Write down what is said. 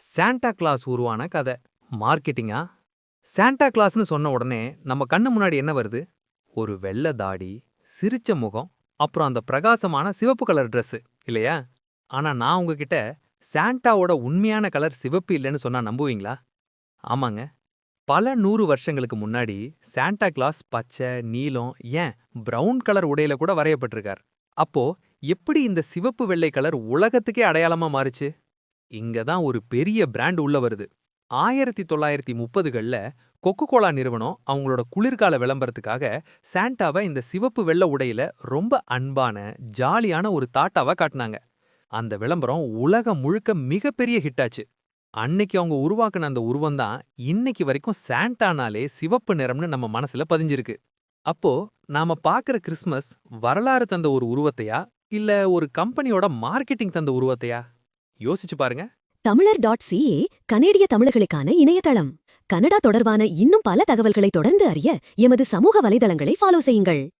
Santa Claus உருவான கதை. மார்க்கெட்டிங்கா Santa கிளாஸ்னு சொன்ன உடனே நம்ம கண்ணு முன்னாடி என்ன வருது? ஒரு வெள்ளை தாடி சிரிச்ச முகம் அப்புறம் அந்த பிரகாசமான சிவப்பு கலர் Dress இல்லையா? ஆனா நான் உங்ககிட்ட சாண்டாவோட உண்மையான கலர் சிவப்பு இல்லைன்னு சொன்னா நம்புவீங்களா? ஆமாங்க. பல நூறு வருஷங்களுக்கு முன்னாடி சாண்டா கிளாஸ் பச்சை நீலம் ஏன் பிரவுன் கலர் உடையில கூட வரையப்பட்டிருக்கார். அப்போ எப்படி இந்த சிவப்பு வெள்ளை கலர் உலகத்துக்கே அடையாளமா மாறுச்சு? இங்க தான் ஒரு பெரிய பிராண்ட் உள்ள வருது. ஆயிரத்தி தொள்ளாயிரத்தி முப்பதுகள்ல கொக்கோகோலா நிறுவனம் அவங்களோட குளிர்கால விளம்பரத்துக்காக சாண்டாவை இந்த சிவப்பு வெள்ள உடையில ரொம்ப அன்பான ஜாலியான ஒரு தாட்டாவா காட்டினாங்க. அந்த விளம்பரம் உலகம் முழுக்க மிகப்பெரிய ஹிட்டாச்சு அன்னைக்கு அவங்க உருவாக்குன அந்த உருவம் தான் இன்னைக்கு வரைக்கும் சாண்டானாலே சிவப்பு நிறம்னு நம்ம மனசுல பதிஞ்சிருக்கு. அப்போ நாம பாக்குற கிறிஸ்மஸ் வரலாறு தந்த ஒரு உருவத்தையா? இல்ல ஒரு கம்பெனியோட மார்க்கெட்டிங் தந்த உருவத்தையா? யோசிச்சு பாருங்க. தமிழர் டாட் சிஏ கனேடிய தமிழர்களுக்கான இணையதளம். கனடா தொடர்பான இன்னும் பல தகவல்களை தொடர்ந்து அறிய எமது சமூக வலைதளங்களை ஃபாலோ செய்யுங்கள்.